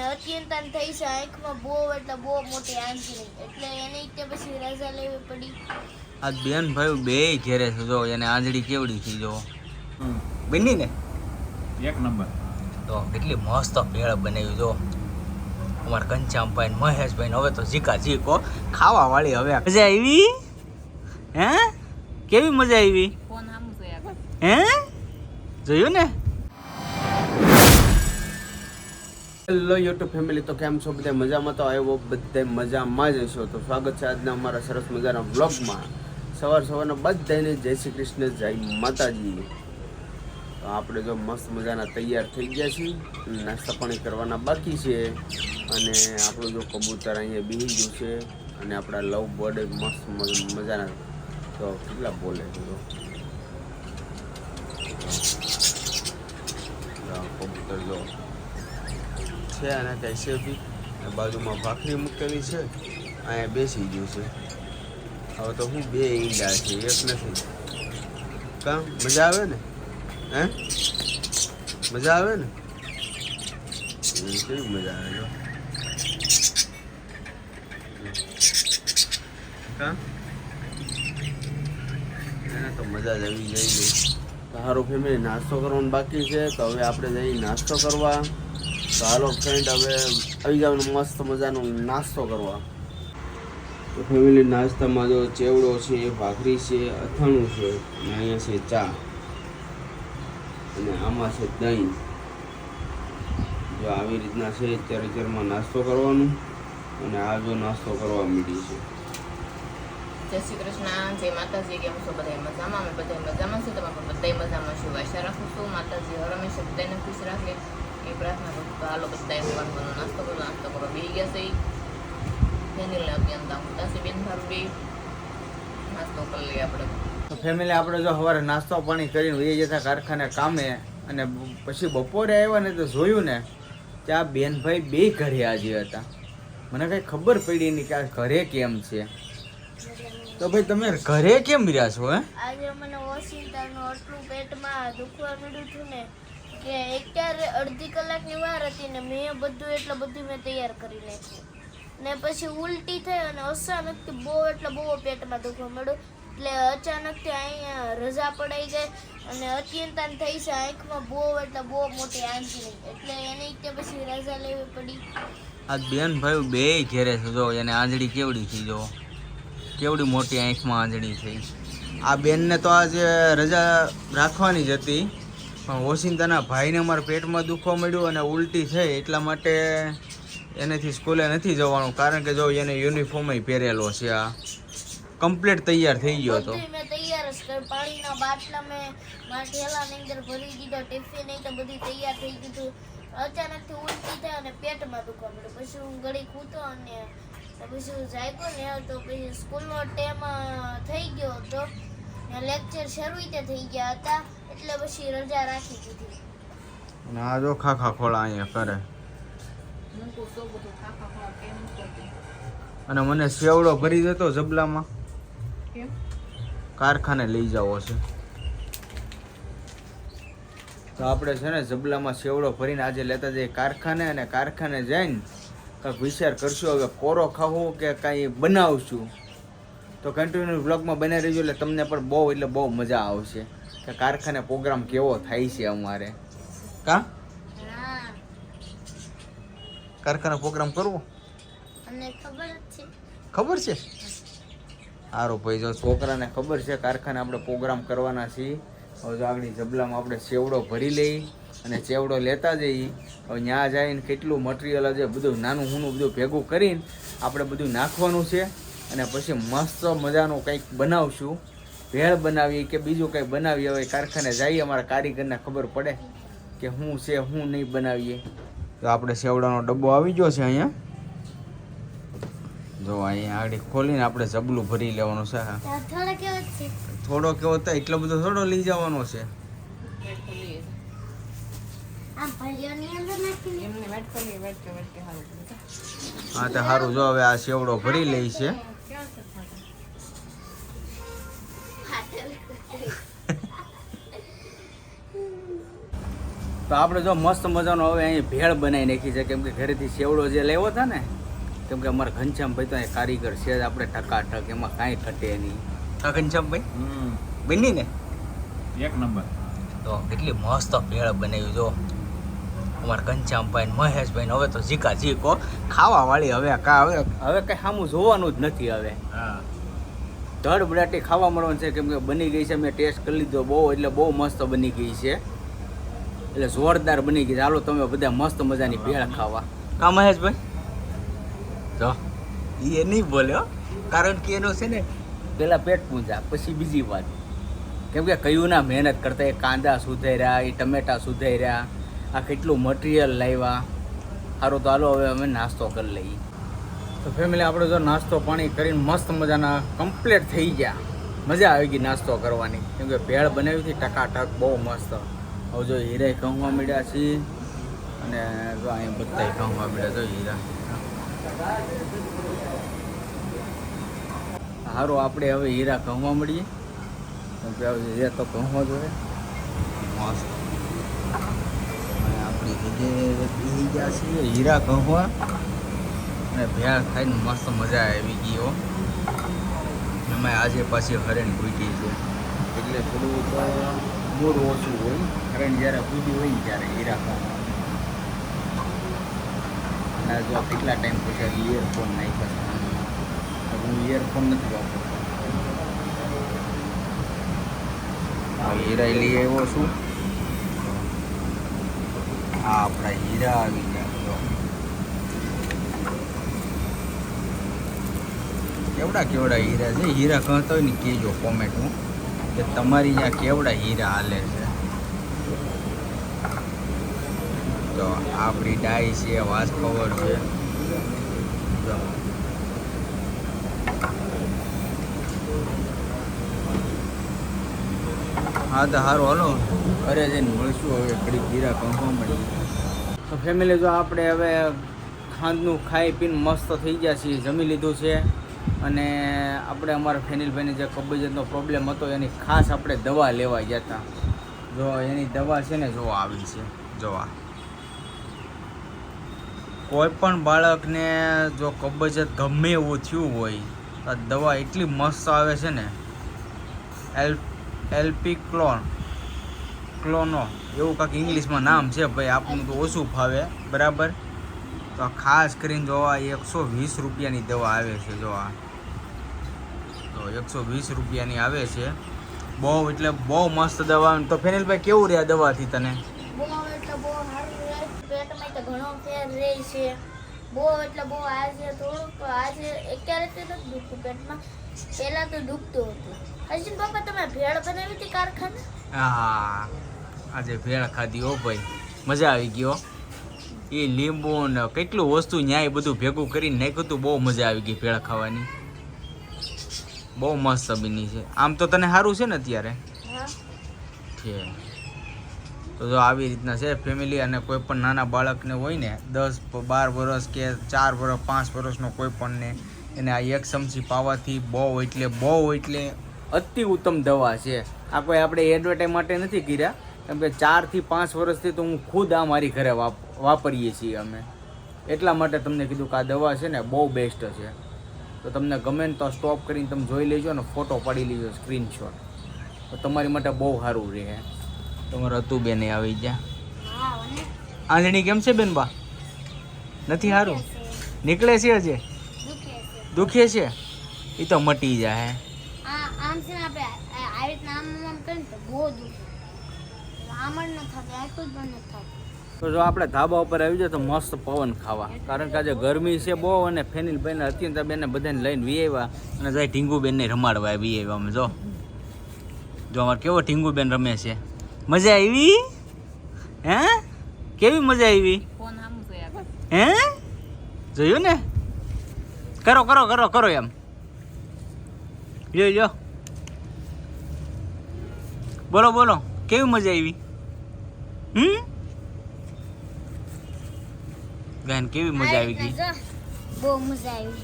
ને અત્યંતાન થઈ છે આંખમાં બહુ એટલે બહુ મોટી આંચળી એટલે એને તે પછી રજા લેવી પડી. આ બેન ભાઈ બે ઘેરે છે જો એને આંજળી કેવડી થઈ જો. બની ને? એક નંબર. તો કેટલી મસ્ત ભેળ બનાવી જો. અમાર કંચામભાઈ મહેશભાઈ હવે તો જીકા જીકો ખાવા વાળી હવે મજા આવી? હે? કેવી મજા આવી? હે? જોયું ને? હેલો યુટ્યુબ ફેમિલી તો કેમ છો? બધા મજામાં તો આવ્યો બધા મજામાં જ હશો. તો સ્વાગત છે આજના અમારા સરસ મજાના વ્લોગમાં. સવાર સવારના બધાને જય શ્રી કૃષ્ણ, જય માતાજી. તો આપણે જો મસ્ત મજાના તૈયાર થઈ ગયા છીએ. નાસ્તા પાણી કરવાના બાકી છે. અને આપણું જો કબૂતર અહીંયા બીહી ગયું છે. અને આપણા લવ બર્ડ મસ્ત મજાના. તો કેટલા બોલે છે કબૂતર જો. છે અને કઈ બી. બાજુમાં ભાખરી મૂકેલી છે. અહીંયા બેસી ગયું છે. હવે તો હું બે ઈંડા છે, એક નથી. કામ મજા આવે ને? હે? મજા આવે ને? કેવી મજા આવે જો. કામ તો મજા જ આવી જઈ ગઈ સારું ફેમિલી નાસ્તો કરવાનો બાકી છે. તો હવે આપણે જઈ નાસ્તો કરવા. તો હાલો ફ્રેન્ડ હવે આવી જવાનું મસ્ત મજાનો નાસ્તો કરવા. તો ફેમિલી નાસ્તામાં જો ચેવડો છે, ભાખરી છે, અથાણું છે અને અહીંયા છે ચા અને આમાં છે દહીં. જો આવી રીતના છે, અત્યારે અત્યારમાં નાસ્તો કરવાનું અને આ જો નાસ્તો કરવા મીડી છે. જય શ્રી કૃષ્ણ, જય માતાજી, કેમ છો? બધા મજામાં? અમે બધા મજામાં છું તમે બધા મજામાં છું આશા રાખું છું માતાજી હર હંમેશા બધાને ખુશ રાખે. એ પ્રાર્થના કરું તો હાલો બધા સવારનો નાસ્તો કરો નાસ્તો કરો બે ગયા છે ફેનિલને અત્યંત ઉદાસી બેન ભાર બે નાસ્તો કરી લઈએ આપણે ફેમિલી આપણે જો સવારે નાસ્તો પાણી કરીને વહી જતા કારખાને કામે અને પછી બપોરે આવ્યા ને તો જોયું ને કે આ બેનભાઈ બે ઘરે આજે હતા. મને કંઈ ખબર પડી નહીં કે આ ઘરે કેમ છે. તો ભાઈ તમે ઘરે કેમ રહ્યા છો હે? આજે મને ઓશિંતાનું આટલું પેટમાં દુખવા મળ્યું છું ને કે અત્યારે અડધી કલાકની વાર હતી ને મેં બધું એટલે બધું મેં તૈયાર કરી નાખ્યું. ને પછી ઉલટી થઈ અને અચાનકથી બહુ એટલે બહુ પેટમાં દુખવા મળ્યું એટલે અચાનકથી અહીંયા રજા પડાઈ ગઈ અને અત્યંતાન થઈ છે આંખમાં બહુ એટલે બહુ મોટી આંચળી એટલે એની ત્યાં પછી રજા લેવી પડી. આ બેન ભાઈ બે ઘેરે છે, જો એને આંજળી કેવડી થઈ, જો. કેવડી મોટી આંખમાં આંજળી થઈ. આ બેનને તો આજે રજા રાખવાની જ હતી. પણ ઓશિંતાના ભાઈને મારા પેટમાં દુખવા મળ્યું અને ઉલટી થઈ એટલા માટે એનેથી સ્કૂલે નથી જવાનું. કારણ કે જો એને યુનિફોર્મ પહેરેલો છે આ. કમ્પ્લીટ તૈયાર થઈ ગયો હતો. પાણીના બાટલા મેં મારા ઠેલાની અંદર ભરી દીધા ટિફિન તો બધી તૈયાર થઈ ગયું અચાનકથી ઉલટી થઈ અને પેટમાં દુખવા મળ્યું પછી હું ગળી કૂતો અને પછી હું જાગ્યો ને તો પછી સ્કૂલનો ટાઈમ થઈ ગયો હતો. લેક્ચર શરૂ થઈ ગયા હતા. એટલે પછી રજા રાખી દીધી. ના આ જો ખાખા ખોળા અહીંયા કરે. અને મને સેવડો ભરી દેતો જબલામાં. કેમ? કારખાને લઈ જવો છે તો આપણે છે ને જબલામાં સેવડો ભરીને આજે લેતા જઈએ કારખાને અને કારખાને જઈને કાંઈક વિચાર કરશું હવે કોરો ખાવું કે કાંઈ બનાવશું. તો કન્ટિન્યુ બ્લોગમાં બનાવી રહીશું એટલે તમને પણ બહુ એટલે બહુ મજા આવશે. કે કારખાને પ્રોગ્રામ કેવો થાય છે અમારે? કા? કારખાને પ્રોગ્રામ કરવો? ખબર છે. સારો સારું ભાઈ જો છોકરાને ખબર છે કારખાને આપણે પ્રોગ્રામ કરવાના છીએ. હવે જો આગળ જબલામાં આપણે ચેવડો ભરી લઈ અને ચેવડો લેતા જઈએ. હવે ત્યાં જઈને કેટલું મટીરિયલ છે બધું નાનું હુનું બધું ભેગું કરીને આપણે બધું નાખવાનું છે. અને પછી મસ્ત મજાનું કંઈક બનાવશું. ભેળ બનાવીએ કે બીજું કંઈ બનાવીએ હવે કારખાને જઈએ અમારા કારીગરને ખબર પડે કે હું છે શું નહીં બનાવીએ. તો આપણે સેવડાનો ડબ્બો આવી ગયો છે અહીંયા. જો અહીંયા આગળ ખોલીને આપણે જબલું ભરી લેવાનું છે હા. થોડા કેવા છે. થોડો કેવો તો એટલો બધો થોડો લઈ જવાનો છે. હા તો સારું જો હવે આ સેવડો ભરી લઈ છે? તો આપણે જો મસ્ત મજાનો હવે અહીં ભેળ બનાવી નાખી છે. કેમ કે ઘરેથી સેવડો જે લેવો હતા ને કેમ કે અમારા ઘનશ્યામભાઈ તો અહીં કારીગર છે જ આપણે ટકાટક એમાં કાંઈ ઘટે નહીં. હા ઘનશ્યામભાઈ બની ને એક નંબર. તો કેટલી મસ્ત ભેળ બનાવી જો. અમારા ઘનશ્યામભાઈ મહેશભાઈ હવે તો જીકા જીકો ખાવા વાળી હવે કા હવે હવે કઈ સામું જોવાનું જ નથી હવે. હા. ધડ બટાટી ખાવા મળવાનું છે કેમ કે બની ગઈ છે મેં ટેસ્ટ કરી લીધો બહુ એટલે બહુ મસ્ત બની ગઈ છે. એટલે જોરદાર બની ગઈ ચાલો તમે બધા મસ્ત મજાની ભેળ ખાવા. કા મહેશભાઈ. જો. એ નહીં બોલ્યો કારણ કે એનો છે ને પેલા પેટ પૂંજા પછી બીજી વાત. કેમ કે કયું ના મહેનત કરતા એ કાંદા સુધાર્યા એ ટમેટા સુધાર્યા આ કેટલું મટીરિયલ લાવ્યા. સારું તો હાલો હવે અમે નાસ્તો કરી લઈએ. તો ફેમિલી આપણે જો નાસ્તો પાણી કરીને મસ્ત મજાના કમ્પ્લીટ થઈ ગયા. મજા આવી ગઈ નાસ્તો કરવાની. કેમ કે ભેળ બનાવી હતી ટકાટક બહુ મસ્ત. હવે જો હીરા કહવા મળ્યા છીએ અને જો અહીંયા બધા કહવા મળ્યા જો હીરા. સારું આપણે હવે હીરા કહવા મળીએ. કેમ કે હવે હીરા તો કહવા જોઈએ મસ્ત. આપણી જગ્યાએ બેસી ગયા છીએ, હીરા કહવા અને ભેળ ખાઈને મસ્ત મજા આવી ગઈ એમાં આજે પાછી હરેણ ભૂટી છે. એટલે થોડું મોર ઓછું હોય. હરેણ જ્યારે ભૂટી હોય ત્યારે હીરા ખાવા અને જો કેટલા ટાઈમ પછી ઇયરફોન નાખ્યા હું ઇયરફોન નથી વાપરતો. હીરા લઈ આવ્યો છું. આ આપણા હીરા આવી ગયા. કેવડા કેવડા હીરા છે? હીરા કહેતા હોય ને, કહેજો કોમેન્ટમાં કે તમારી ત્યાં કેવડા હીરા હાલે છે? તો આપણી ડાઈ છે, વાસ કવર છે. હા, તો સારું હાલો. ઘરે જઈને મળશું હવે ઘડી ગીરા કંપવા મળી તો ફેમિલી જો આપણે હવે ખાંડનું ખાઈ પીને મસ્ત થઈ ગયા છીએ, જમી લીધું છે. અને આપણે અમારા ફેનિલભાઈને જે કબજિયાતનો પ્રોબ્લેમ હતો, એની ખાસ આપણે દવા લેવા ગયા હતા. જો, એની દવા છે ને જો આવી છે. જોવા. કોઈ પણ બાળકને જો કબજિયાત ગમે એવું થયું હોય, તો દવા એટલી મસ્ત આવે છે ને. એલ એલપી ક્લોન ક્લોનો એવું કાંઈક ઇંગ્લિશમાં નામ છે ભાઈ આપણું તો ઓછું ફાવે, બરાબર? તો ખાસ કરીને જો આ એકસો વીસ રૂપિયાની દવા આવે છે, જો આ. તો એકસો વીસ રૂપિયાની આવે છે. બહુ, એટલે બહુ મસ્ત દવા. તો ફેનિલભાઈ, કેવું રહે દવાથી તને બહુ એટલે બહુ સારું રહે પેટમાં તો ઘણો ફેર રહે છે. બહુ એટલે બહુ આજે થોડુંક આજે અત્યારે તો નથી દુખતું પેટમાં પહેલાં તો દુખતું હતું. હજી બાપા તમે ભેળ બનાવી હતી કારખાને? હા આજે ભેળ ખાધી હો ભાઈ. મજા આવી ગયો એ લીંબુ ને કેટલું વસ્તુ ન્યાય બધું ભેગું કરીને નાખ્યું હતું બહુ મજા આવી ગઈ ભેળ ખાવાની. બહુ મસ્ત બની છે. આમ તો તને સારું છે ને અત્યારે? હા. છે તો જો આવી રીતના છે ફેમિલી અને કોઈ પણ નાના બાળકને હોય ને, દસ, બાર વર્ષ કે ચાર વર્ષ પાંચ વર્ષનો કોઈ પણને એને આ એક ચમચી પાવાથી બહુ એટલે બહુ એટલે અતિ ઉત્તમ દવા છે. આ કોઈ આપણે એડવર્ટાઈઝ માટે નથી કર્યા, કેમ કે ચારથી પાંચ વર્ષથી તો હું ખુદ આ મારી ઘરે વાપ, વાપરીએ છીએ અમે. એટલા માટે તમને કીધું કે આ દવા છે ને બહુ બેસ્ટ છે. તો તમને ગમે ને તો સ્ટોપ કરીને તમે જોઈ લેજો ને ફોટો પાડી લેજો સ્ક્રીનશોટ તો તમારી માટે બહુ સારું રહે. તમારું હતું બેન આવી ગયા. હા આંધણી કેમ છે બેન બા? નથી સારું નીકળે છે હજે? દુખે છે. એ તો મટી જાય. તો જ ન થતું આટલું જ પણ ન થતું. તો જો આપણે ધાબા ઉપર આવી જાય તો મસ્ત પવન ખાવા. કારણ કે આજે ગરમી છે બહુ અને ફેનિલ બેન અત્યંત બેને બધાને લઈને વી આવ્યા અને જાય ઢીંગુ બેનને રમાડવા વી આવ્યા અમે જો. જો અમારે કેવો ઢીંગુ બેન રમે છે? મજા આવી? હે? કેવી મજા આવી. હે? જોયું ને? કરો કરો કરો કરો એમ. લ્યો લ્યો. બોલો બોલો કેવી મજા આવી? હમ? બેન કેવી મજા આવી ગઈ? બહુ મજા આવી.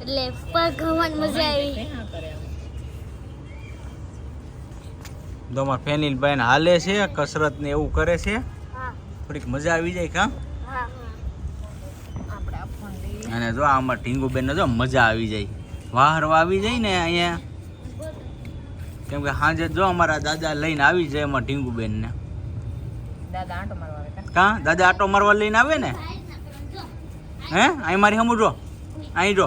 એટલે પગ મજા આવી. તો અમારા ફેનિલ ને હાલે છે કસરત ને એવું કરે છે. થોડીક મજા આવી જાય કા હા આપણે આ ફોન લઈ અને જો આમાં ઢીંગુબેન જો મજા આવી જાય. વાહરવા આવી જાય ને અહીંયા. કેમ કે સાંજે જો અમારા દાદા લઈને આવી જાય એમાં ઢીંગુબેન ને. દાદા આંટો મારવા કા? કા? દાદા આટો મારવા લઈને આવે ને? હે? અહીં મારી હમું જો. અહીં જો.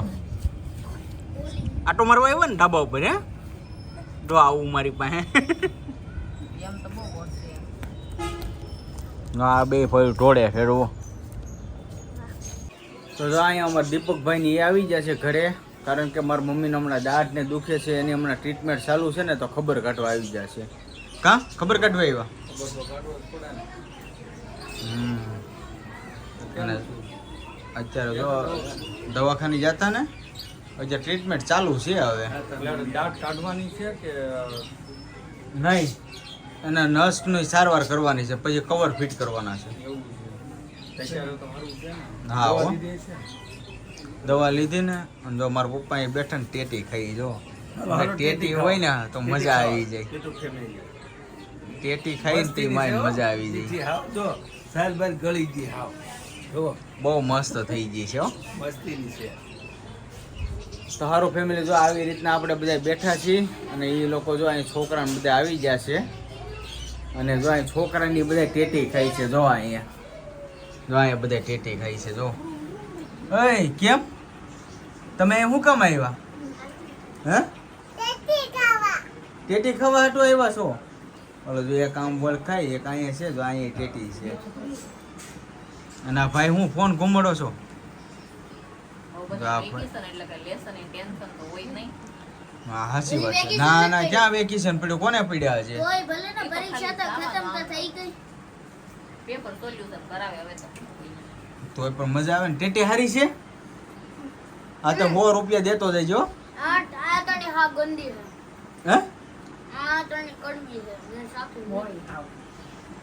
આટો મારવા આવ્યો ને ઢાબા ઉપર હે? જો આવું મારી પાસે એમ તો બહુ ગોળ છે એમ. આ બે ફળ ઢોળે ફેરવો. તો અહીંયા અમારા દીપકભાઈની એ આવી ગયા છે ઘરે કારણ કે મારા મમ્મીને હમણાં દાંતને ને દુખે છે એની હમણાં ટ્રીટમેન્ટ ચાલુ છે ને તો ખબર કાઢવા આવી ગયા છે. કા? ખબર કાઢવા આવ્યા? અત્યારે તો દવાખાને જતા ને અત્યારે ટ્રીટમેન્ટ ચાલુ છે હવે. દાંત કાઢવાની છે કે નહીં. અને નસની સારવાર કરવાની છે પછી કવર ફિટ કરવાના છે. હા હો. દવા લીધી ને અને જો મારા પપ્પા એ બેઠા ને ટેટી ખાઈ જો. ટેટી હોય ને તો મજા આવી જાય. ટેટી ખાઈ ને તે માય મજા આવી જાય. જો. સાલ ગળી ગઈ હાવ. જો. બહુ મસ્ત થઈ ગઈ છે હો. મસ્તીની છે. તો સારું ફેમિલી જો આવી રીતના આપણે બધા બેઠા છીએ અને એ લોકો જો અહીં છોકરાને બધા આવી ગયા છે. અને જો અહીં છોકરાની બધા ટેટી ખાઈ છે જો અહીંયા. જો અહીંયા બધા ટેટી ખાઈ છે જો. એ કેમ? તમે શું કામ આવ્યા? હે? ટેટી ખાવા હતો આવ્યા છો? ઓલો જો એક આમ બોલ ખાઈ એક અહીંયા છે જો અહીંયા ટેટી છે. અને આ ભાઈ હું ફોન ગુમાડો છો? જો તો આ હા હાચી વાત છે. ના ના ક્યાં વેકેશન પડ્યું? કોને પડ્યા છે? કોઈ ભલે ને પરીક્ષા તો ખતમ તો થઈ ગઈ પેપર સોલ્યુશન કરાવે હવે તો. તોય પણ મજા આવે ને. ટેટી હારી છે? હા તો સો રૂપિયા દેતો જજો આ આ હા ગંદી છે. હે? આ તને કડવી છે ને સાચું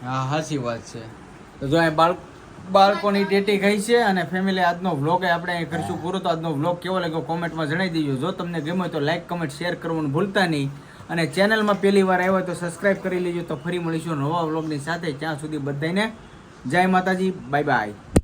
હા હાચી વાત છે. તો જો અહીં બાળ બાળકોની ટેટી ગઈ છે અને ફેમિલી આજનો વ્લોગ આપણે અહીં કરશું પૂરો. તો આજનો વ્લોગ કેવો લાગ્યો કોમેન્ટમાં જણાવી દેજો. જો તમને ગમ્યો તો લાઇક કમેન્ટ શેર કરવાનું ભૂલતા નહીં. અને ચેનલમાં પહેલી વાર આવ્યો તો સબસ્ક્રાઈબ કરી લેજો. તો ફરી મળીશું નવા વ્લોગની સાથે. ત્યાં સુધી બધાને જય માતાજી. Bye bye